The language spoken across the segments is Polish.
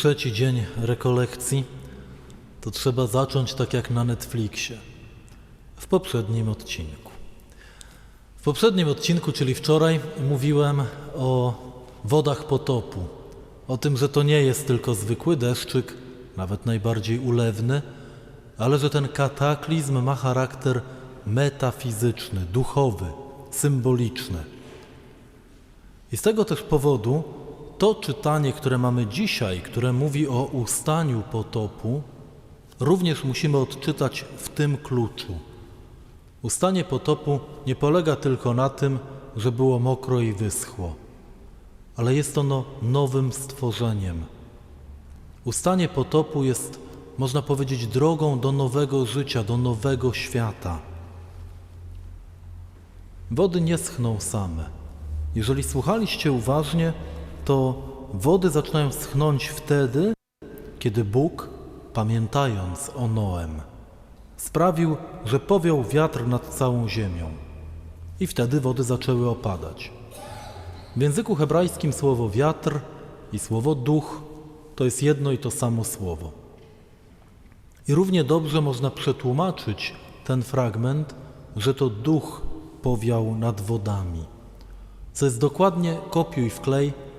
trzeci dzień rekolekcji, to trzeba zacząć tak jak na Netflixie. W poprzednim odcinku. W poprzednim odcinku, czyli wczoraj, mówiłem o wodach potopu. O tym, że to nie jest tylko zwykły deszczyk, nawet najbardziej ulewny, ale że ten kataklizm ma charakter metafizyczny, duchowy, symboliczny. I z tego też powodu to czytanie, które mamy dzisiaj, które mówi o ustaniu potopu, również musimy odczytać w tym kluczu. Ustanie potopu nie polega tylko na tym, że było mokro i wyschło, ale jest ono nowym stworzeniem. Ustanie potopu jest, można powiedzieć, drogą do nowego życia, do nowego świata. Wody nie schną same. Jeżeli słuchaliście uważnie, to wody zaczynają schnąć wtedy, kiedy Bóg, pamiętając o Noem, sprawił, że powiał wiatr nad całą ziemią. I wtedy wody zaczęły opadać. W języku hebrajskim słowo wiatr i słowo duch to jest jedno i to samo słowo. I równie dobrze można przetłumaczyć ten fragment, że to duch powiał nad wodami. Co jest dokładnie kopiuj wklej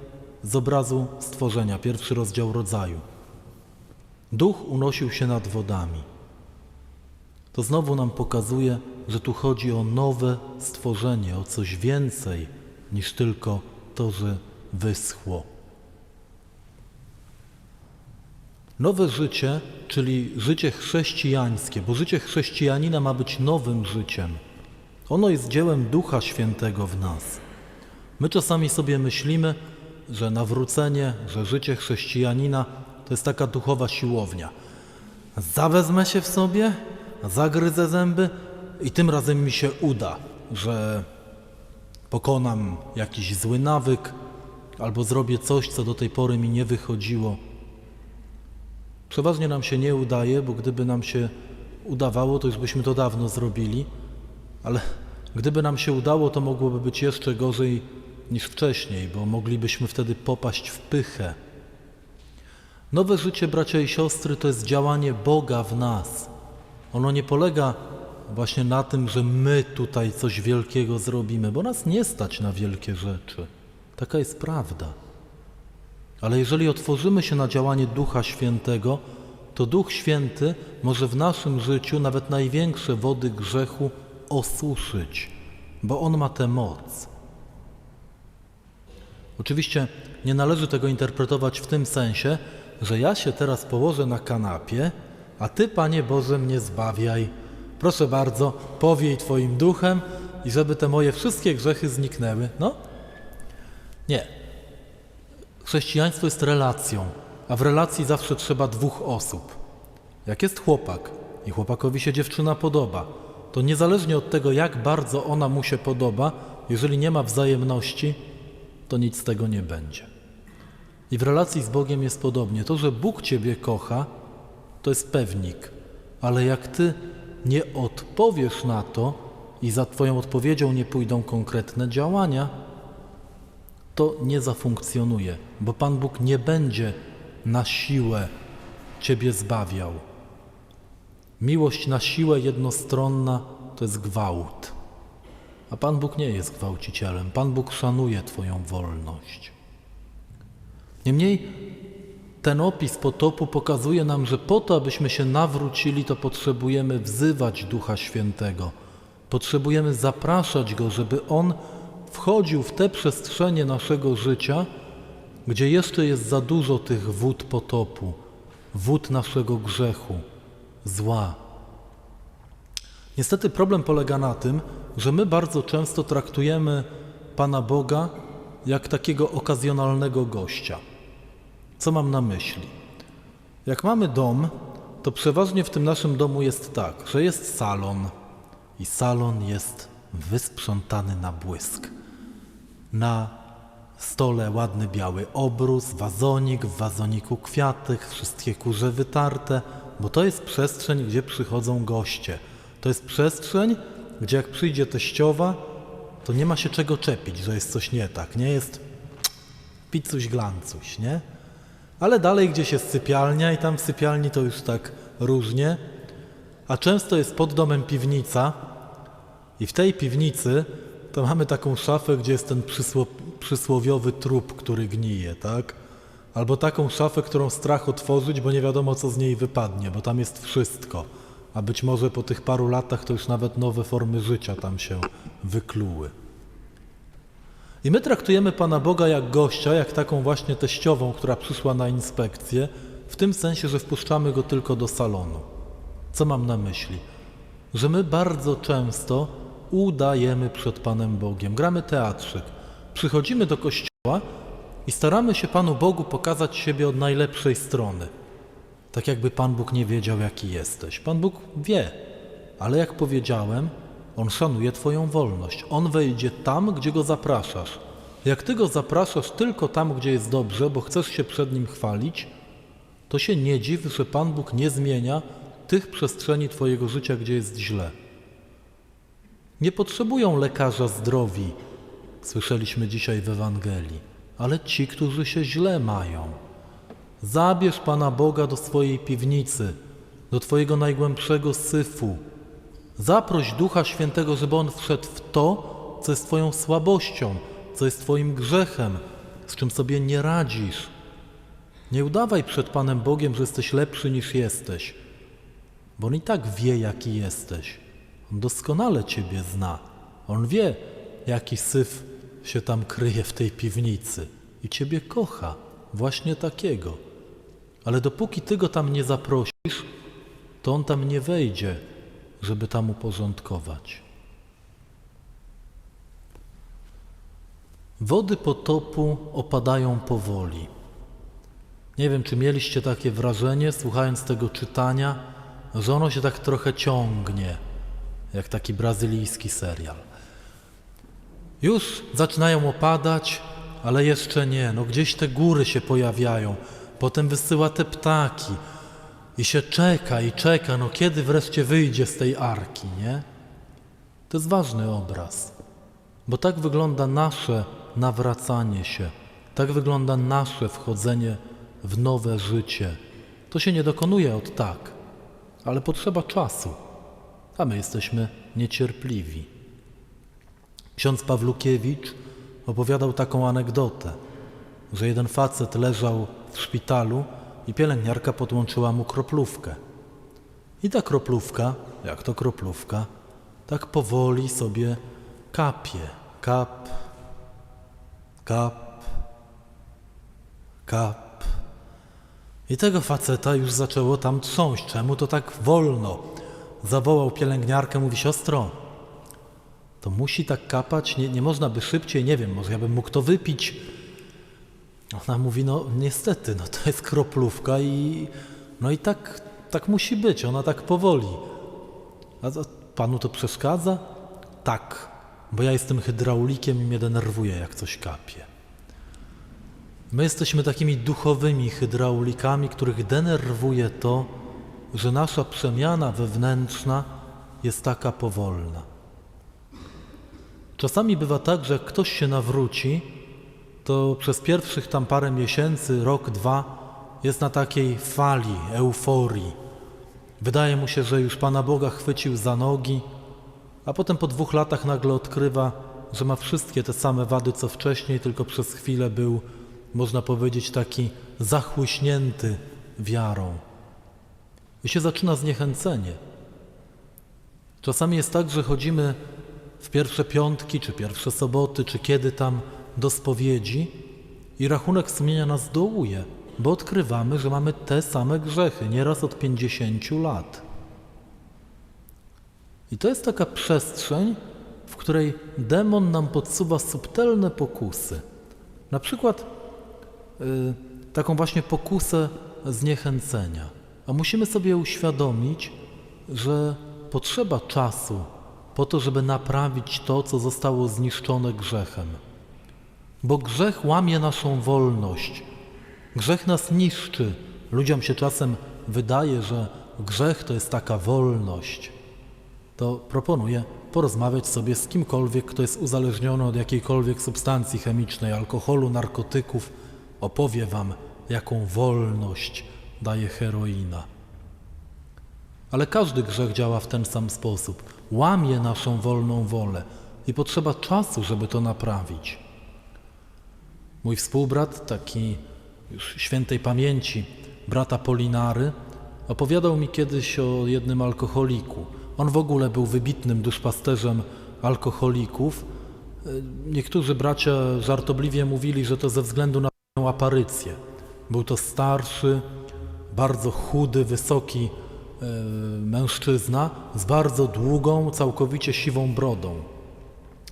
z obrazu stworzenia, pierwszy rozdział rodzaju. Duch unosił się nad wodami. To znowu nam pokazuje, że tu chodzi o nowe stworzenie, o coś więcej niż tylko to, że wyschło. Nowe życie, czyli życie chrześcijańskie, bo życie chrześcijanina ma być nowym życiem. Ono jest dziełem Ducha Świętego w nas. My czasami sobie myślimy, że nawrócenie, że życie chrześcijanina to jest taka duchowa siłownia. Zawezmę się w sobie, zagryzę zęby i tym razem mi się uda, że pokonam jakiś zły nawyk albo zrobię coś, co do tej pory mi nie wychodziło. Przeważnie nam się nie udaje, bo gdyby nam się udawało, to już byśmy to dawno zrobili, ale gdyby nam się udało, to mogłoby być jeszcze gorzej niż wcześniej, bo moglibyśmy wtedy popaść w pychę. Nowe życie, bracia i siostry, to jest działanie Boga w nas. Ono nie polega właśnie na tym, że my tutaj coś wielkiego zrobimy, bo nas nie stać na wielkie rzeczy. Taka jest prawda. Ale jeżeli otworzymy się na działanie Ducha Świętego, to Duch Święty może w naszym życiu nawet największe wody grzechu osuszyć, bo On ma tę moc. Oczywiście nie należy tego interpretować w tym sensie, że ja się teraz położę na kanapie, a Ty, Panie Boże, mnie zbawiaj. Proszę bardzo, powiej Twoim duchem i żeby te moje wszystkie grzechy zniknęły. No? Nie. Chrześcijaństwo jest relacją, a w relacji zawsze trzeba dwóch osób. Jak jest chłopak i chłopakowi się dziewczyna podoba, to niezależnie od tego, jak bardzo ona mu się podoba, jeżeli nie ma wzajemności, to nic z tego nie będzie. I w relacji z Bogiem jest podobnie. To, że Bóg Ciebie kocha, to jest pewnik, ale jak Ty nie odpowiesz na to i za Twoją odpowiedzią nie pójdą konkretne działania, to nie zafunkcjonuje, bo Pan Bóg nie będzie na siłę Ciebie zbawiał. Miłość na siłę jednostronna to jest gwałt. A Pan Bóg nie jest gwałcicielem. Pan Bóg szanuje Twoją wolność. Niemniej ten opis potopu pokazuje nam, że po to, abyśmy się nawrócili, to potrzebujemy wzywać Ducha Świętego. Potrzebujemy zapraszać Go, żeby On wchodził w te przestrzenie naszego życia, gdzie jeszcze jest za dużo tych wód potopu, wód naszego grzechu, zła. Niestety problem polega na tym, że my bardzo często traktujemy Pana Boga jak takiego okazjonalnego gościa. Co mam na myśli? Jak mamy dom, to przeważnie w tym naszym domu jest tak, że jest salon i salon jest wysprzątany na błysk. Na stole ładny biały obrus, wazonik, w wazoniku kwiaty, wszystkie kurze wytarte, bo to jest przestrzeń, gdzie przychodzą goście. To jest przestrzeń, gdzie jak przyjdzie teściowa, to nie ma się czego czepić, że jest coś nie tak. Nie jest picuś glancuś, nie? Ale dalej gdzieś jest sypialnia i tam w sypialni to już tak różnie. A często jest pod domem piwnica i w tej piwnicy to mamy taką szafę, gdzie jest ten przysło, przysłowiowy trup, który gnije, tak? Albo taką szafę, którą strach otworzyć, bo nie wiadomo co z niej wypadnie, bo tam jest wszystko. A być może po tych paru latach to już nawet nowe formy życia tam się wykluły. I my traktujemy Pana Boga jak gościa, jak taką właśnie teściową, która przyszła na inspekcję, w tym sensie, że wpuszczamy go tylko do salonu. Co mam na myśli? Że my bardzo często udajemy przed Panem Bogiem, gramy teatrzyk, przychodzimy do kościoła i staramy się Panu Bogu pokazać siebie od najlepszej strony. Tak jakby Pan Bóg nie wiedział, jaki jesteś. Pan Bóg wie, ale jak powiedziałem, On szanuje Twoją wolność. On wejdzie tam, gdzie Go zapraszasz. Jak Ty Go zapraszasz tylko tam, gdzie jest dobrze, bo chcesz się przed Nim chwalić, to się nie dziw, że Pan Bóg nie zmienia tych przestrzeni Twojego życia, gdzie jest źle. Nie potrzebują lekarza zdrowi, słyszeliśmy dzisiaj w Ewangelii, ale ci, którzy się źle mają. Zabierz Pana Boga do swojej piwnicy, do Twojego najgłębszego syfu. Zaproś Ducha Świętego, żeby On wszedł w to, co jest Twoją słabością, co jest Twoim grzechem, z czym sobie nie radzisz. Nie udawaj przed Panem Bogiem, że jesteś lepszy niż jesteś, bo On i tak wie, jaki jesteś. On doskonale Ciebie zna. On wie, jaki syf się tam kryje w tej piwnicy i Ciebie kocha, właśnie takiego. Ale dopóki Ty go tam nie zaprosisz, to on tam nie wejdzie, żeby tam uporządkować. Wody potopu opadają powoli. Nie wiem, czy mieliście takie wrażenie, słuchając tego czytania, że ono się tak trochę ciągnie, jak taki brazylijski serial. Już zaczynają opadać, ale jeszcze nie. No gdzieś te góry się pojawiają. Potem wysyła te ptaki. I się czeka i czeka, no kiedy wreszcie wyjdzie z tej arki, nie? To jest ważny obraz, bo tak wygląda nasze nawracanie się, tak wygląda nasze wchodzenie w nowe życie. To się nie dokonuje od tak, ale potrzeba czasu, a my jesteśmy niecierpliwi. Ksiądz Pawlukiewicz opowiadał taką anegdotę, że jeden facet leżał w szpitalu i pielęgniarka podłączyła mu kroplówkę. I ta kroplówka, jak to kroplówka, tak powoli sobie kapie. Kap, kap, kap. I tego faceta już zaczęło tam trząść. Czemu to tak wolno? Zawołał pielęgniarkę, mówi siostro, to musi tak kapać, nie, nie można by szybciej, nie wiem, może ja bym mógł to wypić. Ona mówi, no niestety, no to jest kroplówka i no i tak, tak musi być, ona tak powoli. A to, panu to przeszkadza? Tak, bo ja jestem hydraulikiem i mnie denerwuje, jak coś kapie. My jesteśmy takimi duchowymi hydraulikami, których denerwuje to, że nasza przemiana wewnętrzna jest taka powolna. Czasami bywa tak, że jak ktoś się nawróci, to przez pierwszych tam parę miesięcy, rok, dwa jest na takiej fali euforii. Wydaje mu się, że już Pana Boga chwycił za nogi, a potem po dwóch latach nagle odkrywa, że ma wszystkie te same wady co wcześniej, tylko przez chwilę był, można powiedzieć, taki zachłyśnięty wiarą. I się zaczyna zniechęcenie. Czasami jest tak, że chodzimy w pierwsze piątki, czy pierwsze soboty, czy kiedy tam do spowiedzi i rachunek sumienia nas dołuje, bo odkrywamy, że mamy te same grzechy, nieraz od 50 lat. I to jest taka przestrzeń, w której demon nam podsuwa subtelne pokusy. Na przykład y, taką właśnie pokusę zniechęcenia. A musimy sobie uświadomić, że potrzeba czasu po to, żeby naprawić to, co zostało zniszczone grzechem. Bo grzech łamie naszą wolność. Grzech nas niszczy. Ludziom się czasem wydaje, że grzech to jest taka wolność. To proponuję porozmawiać sobie z kimkolwiek, kto jest uzależniony od jakiejkolwiek substancji chemicznej, alkoholu, narkotyków. Opowie Wam, jaką wolność daje heroina. Ale każdy grzech działa w ten sam sposób. Łamie naszą wolną wolę i potrzeba czasu, żeby to naprawić. Mój współbrat, taki już świętej pamięci, brata Polinary, opowiadał mi kiedyś o jednym alkoholiku. On w ogóle był wybitnym duszpasterzem alkoholików. E, Niektórzy bracia żartobliwie mówili, że to ze względu na tę aparycję. Był to starszy, bardzo chudy, wysoki e, mężczyzna z bardzo długą, całkowicie siwą brodą.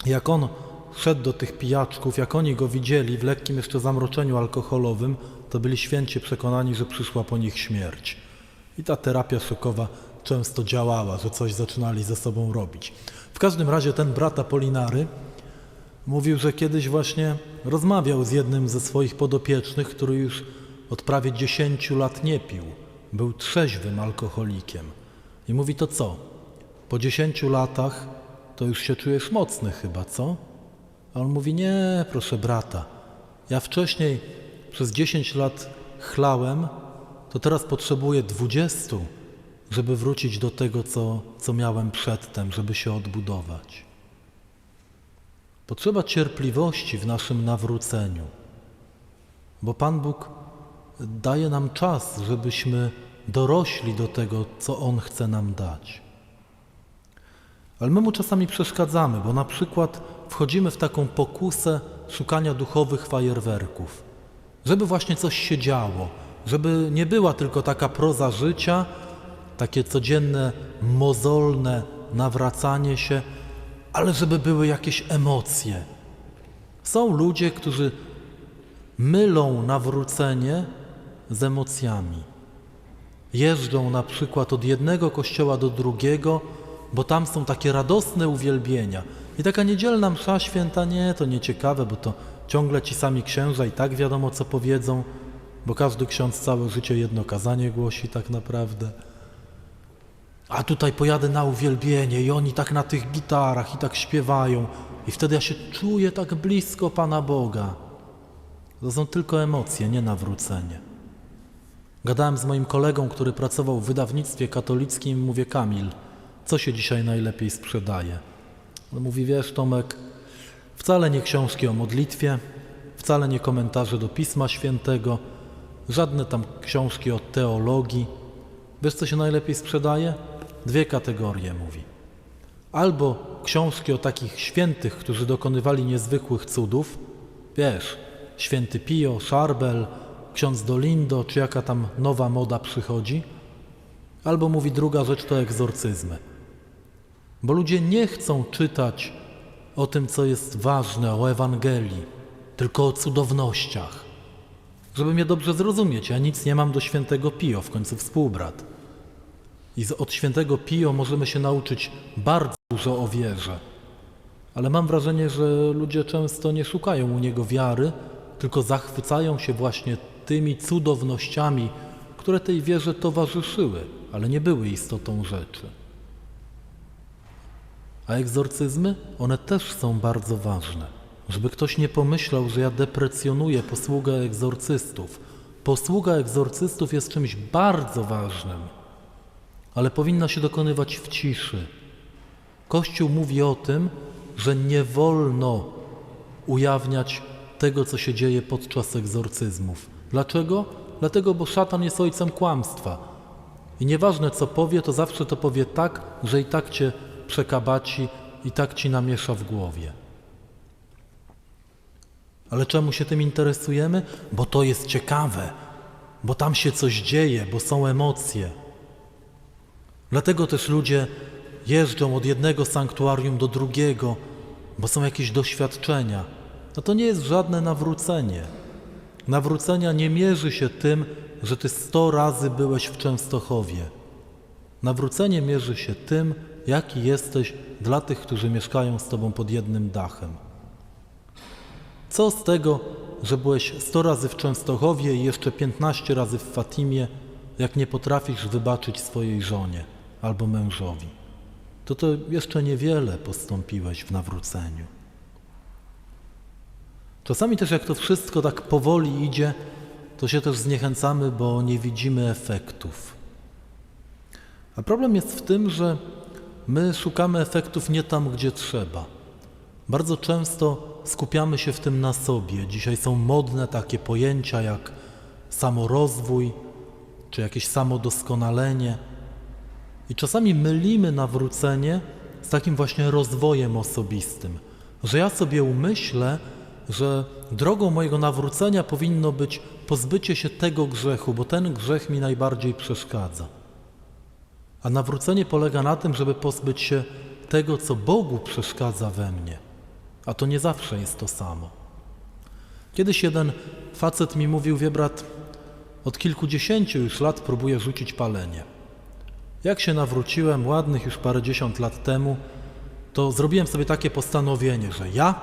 Jak on szedł do tych pijaczków, jak oni go widzieli w lekkim jeszcze zamroczeniu alkoholowym, to byli święcie przekonani, że przyszła po nich śmierć. I ta terapia szokowa często działała, że coś zaczynali ze sobą robić. W każdym razie ten brat Apolinary mówił, że kiedyś właśnie rozmawiał z jednym ze swoich podopiecznych, który już od prawie 10 lat nie pił. Był trzeźwym alkoholikiem. I mówi to co? Po 10 latach to już się czujesz mocny chyba, co? A on mówi, nie, proszę brata. Ja wcześniej przez 10 lat chlałem, to teraz potrzebuję 20, żeby wrócić do tego, co, co miałem przedtem, żeby się odbudować. Potrzeba cierpliwości w naszym nawróceniu, bo Pan Bóg daje nam czas, żebyśmy dorośli do tego, co On chce nam dać. Ale my mu czasami przeszkadzamy, bo na przykład wchodzimy w taką pokusę szukania duchowych fajerwerków, żeby właśnie coś się działo, żeby nie była tylko taka proza życia, takie codzienne, mozolne nawracanie się, ale żeby były jakieś emocje. Są ludzie, którzy mylą nawrócenie z emocjami. Jeżdżą na przykład od jednego kościoła do drugiego, bo tam są takie radosne uwielbienia. I taka niedzielna msza święta, nie, to nieciekawe, bo to ciągle ci sami księża i tak wiadomo, co powiedzą, bo każdy ksiądz całe życie jedno kazanie głosi tak naprawdę. A tutaj pojadę na uwielbienie i oni tak na tych gitarach i tak śpiewają i wtedy ja się czuję tak blisko Pana Boga. To są tylko emocje, nie nawrócenie. Gadałem z moim kolegą, który pracował w wydawnictwie katolickim mówię, Kamil, co się dzisiaj najlepiej sprzedaje? Mówi, wiesz Tomek, wcale nie książki o modlitwie, wcale nie komentarze do Pisma Świętego, żadne tam książki o teologii. Wiesz, co się najlepiej sprzedaje? Dwie kategorie, mówi. Albo książki o takich świętych, którzy dokonywali niezwykłych cudów, wiesz, święty Pio, Szarbel, ksiądz Dolindo, czy jaka tam nowa moda przychodzi, albo mówi druga rzecz to egzorcyzmy. Bo ludzie nie chcą czytać o tym, co jest ważne, o Ewangelii, tylko o cudownościach. Żeby mnie dobrze zrozumieć, ja nic nie mam do świętego Pio, w końcu współbrat. I od świętego Pio możemy się nauczyć bardzo dużo o wierze. Ale mam wrażenie, że ludzie często nie szukają u niego wiary, tylko zachwycają się właśnie tymi cudownościami, które tej wierze towarzyszyły, ale nie były istotą rzeczy. A egzorcyzmy, one też są bardzo ważne. Żeby ktoś nie pomyślał, że ja deprecjonuję posługę egzorcystów. Posługa egzorcystów jest czymś bardzo ważnym, ale powinna się dokonywać w ciszy. Kościół mówi o tym, że nie wolno ujawniać tego, co się dzieje podczas egzorcyzmów. Dlaczego? Dlatego, bo szatan jest ojcem kłamstwa. I nieważne co powie, to zawsze to powie tak, że i tak cię przekabaci, i tak ci namiesza w głowie. Ale czemu się tym interesujemy? Bo to jest ciekawe, bo tam się coś dzieje, bo są emocje. Dlatego też ludzie jeżdżą od jednego sanktuarium do drugiego, bo są jakieś doświadczenia. No to nie jest żadne nawrócenie. Nawrócenia nie mierzy się tym, że ty sto razy byłeś w Częstochowie. Nawrócenie mierzy się tym, jaki jesteś dla tych, którzy mieszkają z tobą pod jednym dachem. Co z tego, że byłeś 100 razy w Częstochowie i jeszcze 15 razy w Fatimie, jak nie potrafisz wybaczyć swojej żonie albo mężowi? To to jeszcze niewiele postąpiłeś w nawróceniu. Czasami też jak to wszystko tak powoli idzie, to się też zniechęcamy, bo nie widzimy efektów. A problem jest w tym, że my szukamy efektów nie tam, gdzie trzeba. Bardzo często skupiamy się w tym na sobie. Dzisiaj są modne takie pojęcia jak samorozwój czy jakieś samodoskonalenie. I czasami mylimy nawrócenie z takim właśnie rozwojem osobistym, że ja sobie umyślę, że drogą mojego nawrócenia powinno być pozbycie się tego grzechu, bo ten grzech mi najbardziej przeszkadza. A nawrócenie polega na tym, żeby pozbyć się tego, co Bogu przeszkadza we mnie. A to nie zawsze jest to samo. Kiedyś jeden facet mi mówił, wie brat, od kilkudziesięciu już lat próbuję rzucić palenie. Jak się nawróciłem ładnych już parędziesiąt lat temu, to zrobiłem sobie takie postanowienie, że ja,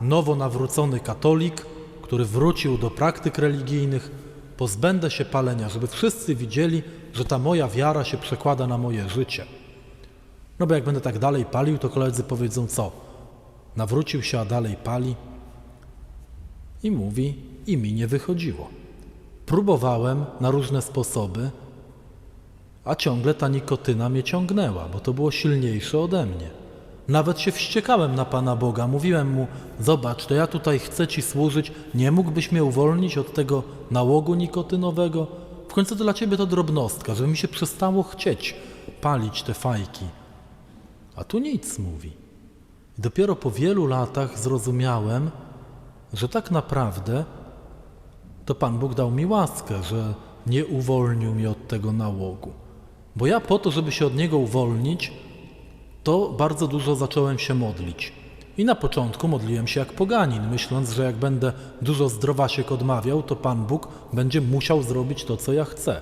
nowo nawrócony katolik, który wrócił do praktyk religijnych, pozbędę się palenia, żeby wszyscy widzieli, że ta moja wiara się przekłada na moje życie. No bo jak będę tak dalej palił, to koledzy powiedzą co? Nawrócił się, a dalej pali. I mówi, i mi nie wychodziło. Próbowałem na różne sposoby, a ciągle ta nikotyna mnie ciągnęła, bo to było silniejsze ode mnie. Nawet się wściekałem na Pana Boga. Mówiłem mu: Zobacz, to ja tutaj chcę Ci służyć. Nie mógłbyś mnie uwolnić od tego nałogu nikotynowego? Końcu dla Ciebie to drobnostka, żeby mi się przestało chcieć palić te fajki. A tu nic mówi. I dopiero po wielu latach zrozumiałem, że tak naprawdę to Pan Bóg dał mi łaskę, że nie uwolnił mnie od tego nałogu. Bo ja po to, żeby się od niego uwolnić, to bardzo dużo zacząłem się modlić. I na początku modliłem się jak poganin, myśląc, że jak będę dużo zdrowasiek odmawiał, to Pan Bóg będzie musiał zrobić to, co ja chcę.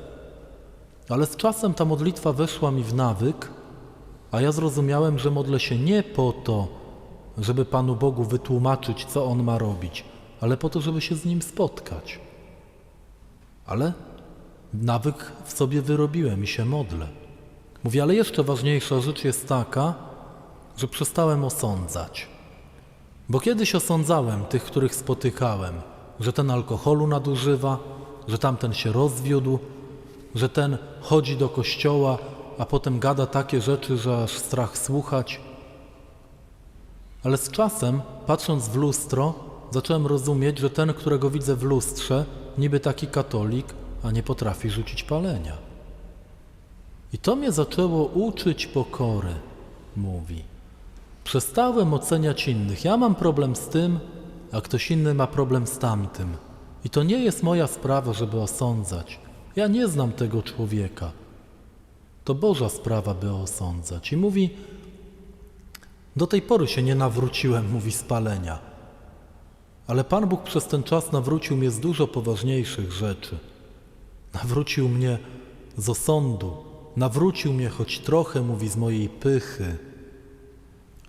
Ale z czasem ta modlitwa weszła mi w nawyk, a ja zrozumiałem, że modlę się nie po to, żeby Panu Bogu wytłumaczyć, co On ma robić, ale po to, żeby się z Nim spotkać. Ale nawyk w sobie wyrobiłem i się modlę. Mówię, ale jeszcze ważniejsza rzecz jest taka, że przestałem osądzać. Bo kiedyś osądzałem tych, których spotykałem, że ten alkoholu nadużywa, że tamten się rozwiódł, że ten chodzi do kościoła, a potem gada takie rzeczy, że aż strach słuchać. Ale z czasem, patrząc w lustro, zacząłem rozumieć, że ten, którego widzę w lustrze, niby taki katolik, a nie potrafi rzucić palenia. I to mnie zaczęło uczyć pokory, mówi. Przestałem oceniać innych. Ja mam problem z tym, a ktoś inny ma problem z tamtym. I to nie jest moja sprawa, żeby osądzać. Ja nie znam tego człowieka. To Boża sprawa, by osądzać. I mówi, do tej pory się nie nawróciłem, mówi spalenia. Ale Pan Bóg przez ten czas nawrócił mnie z dużo poważniejszych rzeczy. Nawrócił mnie z osądu, nawrócił mnie choć trochę, mówi, z mojej pychy.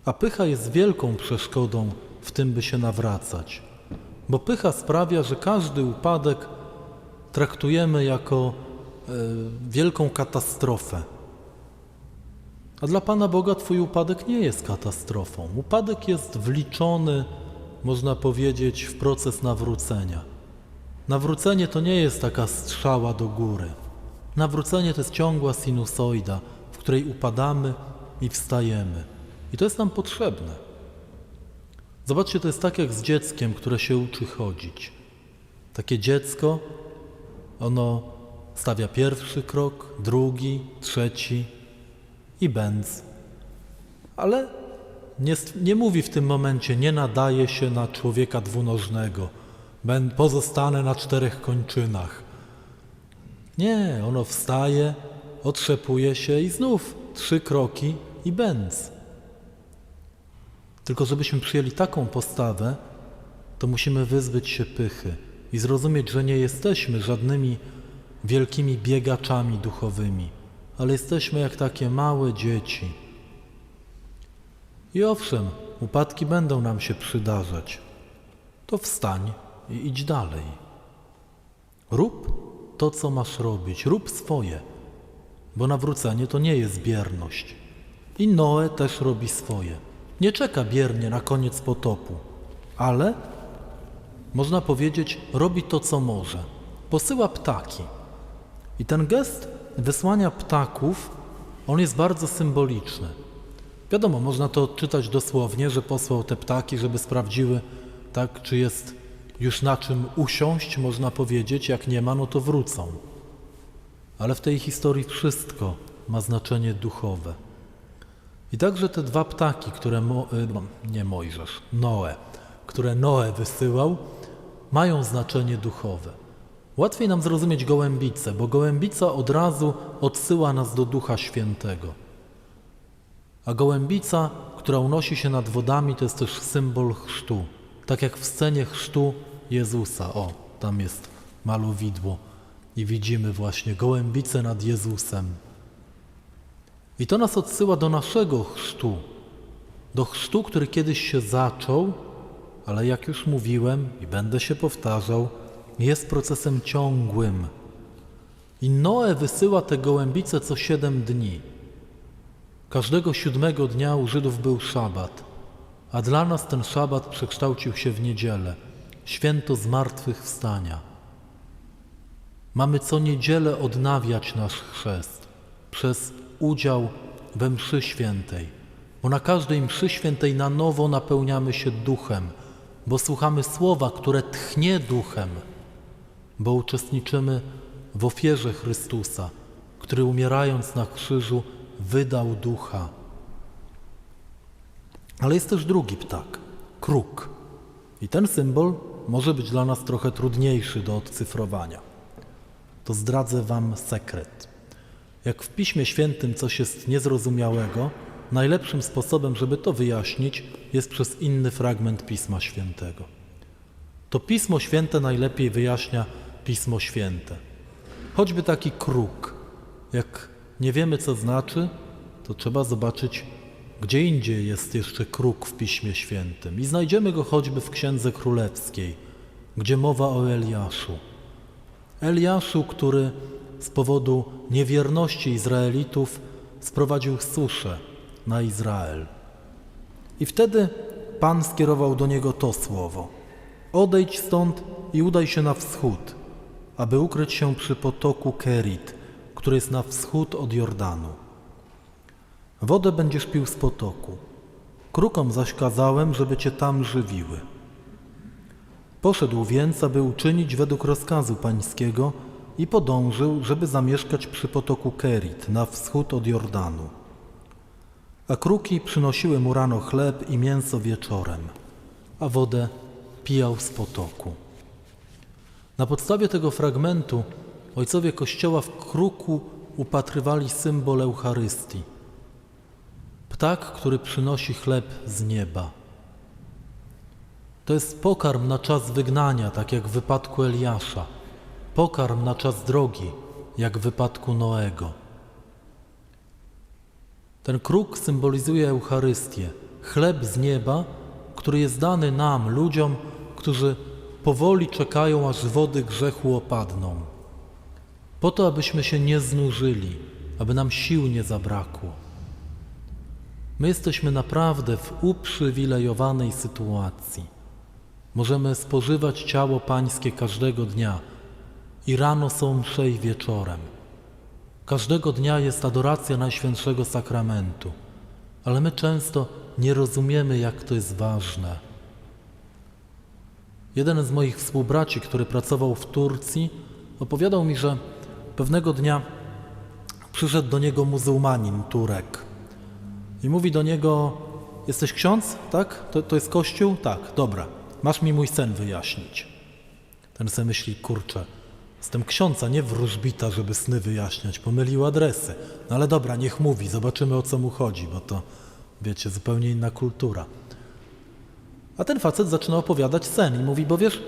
A pycha jest wielką przeszkodą w tym, by się nawracać. Bo pycha sprawia, że każdy upadek traktujemy jako e, wielką katastrofę. A dla Pana Boga Twój upadek nie jest katastrofą. Upadek jest wliczony, można powiedzieć, w proces nawrócenia. Nawrócenie to nie jest taka strzała do góry. Nawrócenie to jest ciągła sinusoida, w której upadamy i wstajemy. I to jest nam potrzebne. Zobaczcie, to jest tak jak z dzieckiem, które się uczy chodzić. Takie dziecko, ono stawia pierwszy krok, drugi, trzeci i będz. Ale nie, nie mówi w tym momencie, nie nadaje się na człowieka dwunożnego. Pozostanę na czterech kończynach. Nie, ono wstaje, otrzepuje się i znów trzy kroki i będz. Tylko żebyśmy przyjęli taką postawę, to musimy wyzbyć się pychy i zrozumieć, że nie jesteśmy żadnymi wielkimi biegaczami duchowymi, ale jesteśmy jak takie małe dzieci. I owszem, upadki będą nam się przydarzać. To wstań i idź dalej. Rób to, co masz robić, rób swoje, bo nawrócenie to nie jest bierność. I Noe też robi swoje. Nie czeka biernie na koniec potopu, ale można powiedzieć, robi to, co może. posyła ptaki. I ten gest wysłania ptaków, on jest bardzo symboliczny. Wiadomo, można to odczytać dosłownie, że posłał te ptaki, żeby sprawdziły, tak, czy jest już na czym usiąść, można powiedzieć, jak nie ma, no to wrócą. Ale w tej historii wszystko ma znaczenie duchowe. I także te dwa ptaki, które, Mo, y, no, nie Mojżesz, Noe, które Noe wysyłał, mają znaczenie duchowe. Łatwiej nam zrozumieć gołębicę, bo gołębica od razu odsyła nas do Ducha Świętego. A gołębica, która unosi się nad wodami, to jest też symbol chrztu. Tak jak w scenie chrztu Jezusa. O, tam jest malowidło. I widzimy właśnie gołębicę nad Jezusem. I to nas odsyła do naszego chrztu. Do chrztu, który kiedyś się zaczął, ale jak już mówiłem i będę się powtarzał, jest procesem ciągłym. I Noe wysyła te gołębice co siedem dni. Każdego siódmego dnia u Żydów był szabat, a dla nas ten szabat przekształcił się w niedzielę, święto zmartwychwstania. Mamy co niedzielę odnawiać nasz chrzest przez udział we mszy świętej, bo na każdej mszy świętej na nowo napełniamy się duchem, bo słuchamy słowa, które tchnie duchem, bo uczestniczymy w ofierze Chrystusa, który umierając na krzyżu wydał ducha. Ale jest też drugi ptak, kruk. I ten symbol może być dla nas trochę trudniejszy do odcyfrowania. To zdradzę Wam sekret. Jak w Piśmie Świętym coś jest niezrozumiałego, najlepszym sposobem, żeby to wyjaśnić, jest przez inny fragment Pisma Świętego. To Pismo Święte najlepiej wyjaśnia Pismo Święte. Choćby taki kruk. Jak nie wiemy, co znaczy, to trzeba zobaczyć, gdzie indziej jest jeszcze kruk w Piśmie Świętym. I znajdziemy go choćby w Księdze Królewskiej, gdzie mowa o Eliaszu. Eliaszu, który z powodu niewierności Izraelitów sprowadził suszę na Izrael. I wtedy Pan skierował do niego to słowo: Odejdź stąd i udaj się na wschód, aby ukryć się przy potoku Kerit, który jest na wschód od Jordanu. Wodę będziesz pił z potoku. Krukom zaś kazałem, żeby cię tam żywiły. Poszedł więc, aby uczynić według rozkazu pańskiego i podążył, żeby zamieszkać przy potoku Kerit, na wschód od Jordanu. A kruki przynosiły mu rano chleb i mięso wieczorem, a wodę pijał z potoku. Na podstawie tego fragmentu ojcowie Kościoła w kruku upatrywali symbol Eucharystii. Ptak, który przynosi chleb z nieba. To jest pokarm na czas wygnania, tak jak w wypadku Eliasza. Pokarm na czas drogi, jak w wypadku Noego. Ten kruk symbolizuje Eucharystię, chleb z nieba, który jest dany nam, ludziom, którzy powoli czekają, aż wody grzechu opadną. Po to, abyśmy się nie znużyli, aby nam sił nie zabrakło. My jesteśmy naprawdę w uprzywilejowanej sytuacji. Możemy spożywać ciało Pańskie każdego dnia i rano są msze i wieczorem. Każdego dnia jest adoracja Najświętszego Sakramentu, ale my często nie rozumiemy, jak to jest ważne. Jeden z moich współbraci, który pracował w Turcji, opowiadał mi, że pewnego dnia przyszedł do niego muzułmanin, Turek. I mówi do niego, jesteś ksiądz, tak? To, to jest kościół? Tak, dobra. Masz mi mój sen wyjaśnić. Ten se myśli, kurczę, jestem ksiądza, nie wróżbita, żeby sny wyjaśniać. Pomylił adresy. No ale dobra, niech mówi, zobaczymy o co mu chodzi, bo to, wiecie, zupełnie inna kultura. A ten facet zaczyna opowiadać sen i mówi, bo wiesz,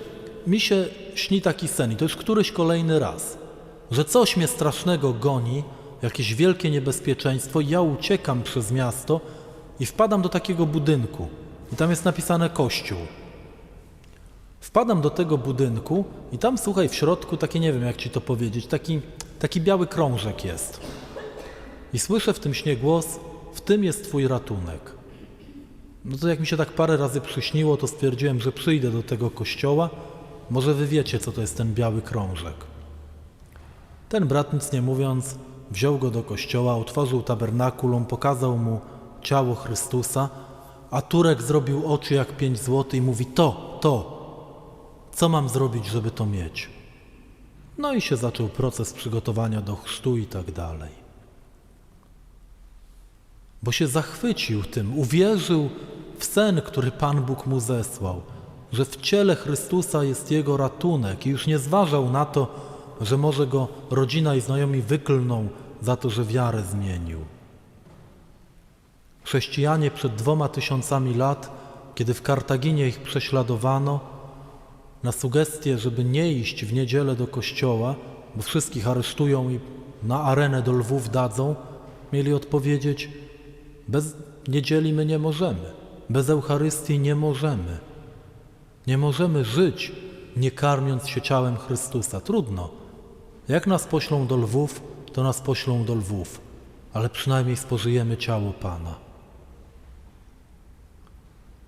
mi się śni taki sen i to już któryś kolejny raz, że coś mnie strasznego goni, jakieś wielkie niebezpieczeństwo, ja uciekam przez miasto i wpadam do takiego budynku i tam jest napisane kościół. Wpadam do tego budynku i tam, słuchaj, w środku taki, nie wiem jak ci to powiedzieć, taki, taki biały krążek jest. I słyszę w tym śnie głos, w tym jest twój ratunek. No to jak mi się tak parę razy przyśniło, to stwierdziłem, że przyjdę do tego kościoła może wy wiecie, co to jest ten biały krążek. Ten brat nic nie mówiąc, wziął go do kościoła, otworzył tabernakulum, pokazał mu ciało Chrystusa, a Turek zrobił oczy jak pięć złotych i mówi: To, to, co mam zrobić, żeby to mieć? No i się zaczął proces przygotowania do chrztu i tak dalej. Bo się zachwycił tym, uwierzył w sen, który Pan Bóg mu zesłał, że w ciele Chrystusa jest jego ratunek i już nie zważał na to, że może go rodzina i znajomi wyklną za to, że wiarę zmienił. Chrześcijanie przed dwoma tysiącami lat, kiedy w Kartaginie ich prześladowano, na sugestie, żeby nie iść w niedzielę do kościoła, bo wszystkich aresztują i na arenę do lwów dadzą, mieli odpowiedzieć: Bez niedzieli my nie możemy, bez Eucharystii nie możemy. Nie możemy żyć, nie karmiąc się ciałem Chrystusa. Trudno. Jak nas poślą do lwów, to nas poślą do lwów, ale przynajmniej spożyjemy ciało Pana.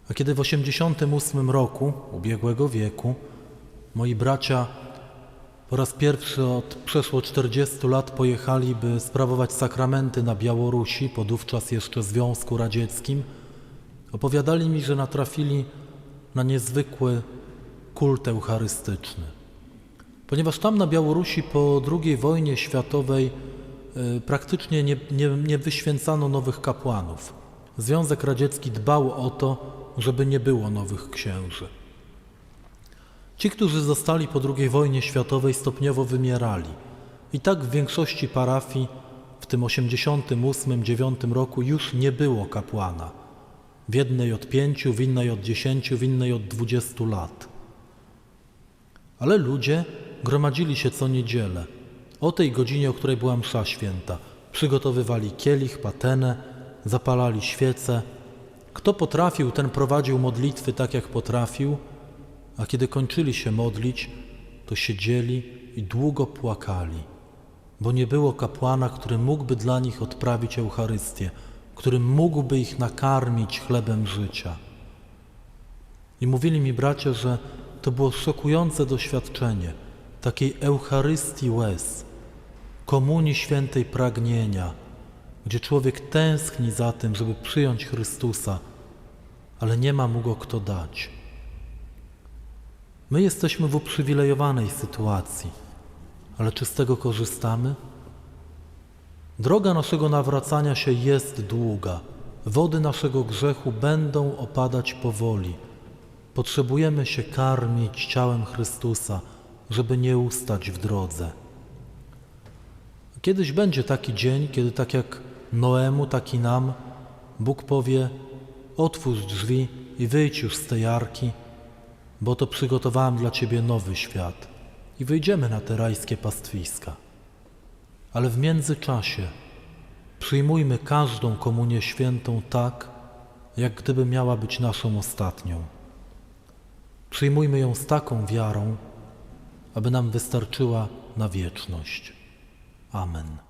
A kiedy w 88 roku ubiegłego wieku moi bracia po raz pierwszy od przeszło 40 lat pojechali, by sprawować sakramenty na Białorusi, po wówczas jeszcze Związku Radzieckim, opowiadali mi, że natrafili na niezwykły kult eucharystyczny. Ponieważ tam na Białorusi po II wojnie światowej y, praktycznie nie, nie, nie wyświęcano nowych kapłanów. Związek Radziecki dbał o to, żeby nie było nowych księży. Ci, którzy zostali po II wojnie światowej, stopniowo wymierali. I tak w większości parafii w tym 88-9 roku już nie było kapłana. W jednej od pięciu, w innej od dziesięciu, w innej od dwudziestu lat. Ale ludzie gromadzili się co niedzielę. O tej godzinie, o której była msza święta. Przygotowywali kielich, patenę, zapalali świece. Kto potrafił, ten prowadził modlitwy tak, jak potrafił, a kiedy kończyli się modlić, to siedzieli i długo płakali, bo nie było kapłana, który mógłby dla nich odprawić Eucharystię, który mógłby ich nakarmić chlebem życia. I mówili mi bracia, że to było szokujące doświadczenie takiej Eucharystii łez, komunii świętej pragnienia, gdzie człowiek tęskni za tym, żeby przyjąć Chrystusa, ale nie ma mu go kto dać. My jesteśmy w uprzywilejowanej sytuacji, ale czy z tego korzystamy? Droga naszego nawracania się jest długa. Wody naszego grzechu będą opadać powoli. Potrzebujemy się karmić ciałem Chrystusa, żeby nie ustać w drodze. Kiedyś będzie taki dzień, kiedy tak jak Noemu, tak i nam, Bóg powie: Otwórz drzwi i wyjdź już z tej arki, bo to przygotowałem dla Ciebie nowy świat i wyjdziemy na te rajskie pastwiska. Ale w międzyczasie przyjmujmy każdą komunię świętą tak, jak gdyby miała być naszą ostatnią. Przyjmujmy ją z taką wiarą, aby nam wystarczyła na wieczność. Amen.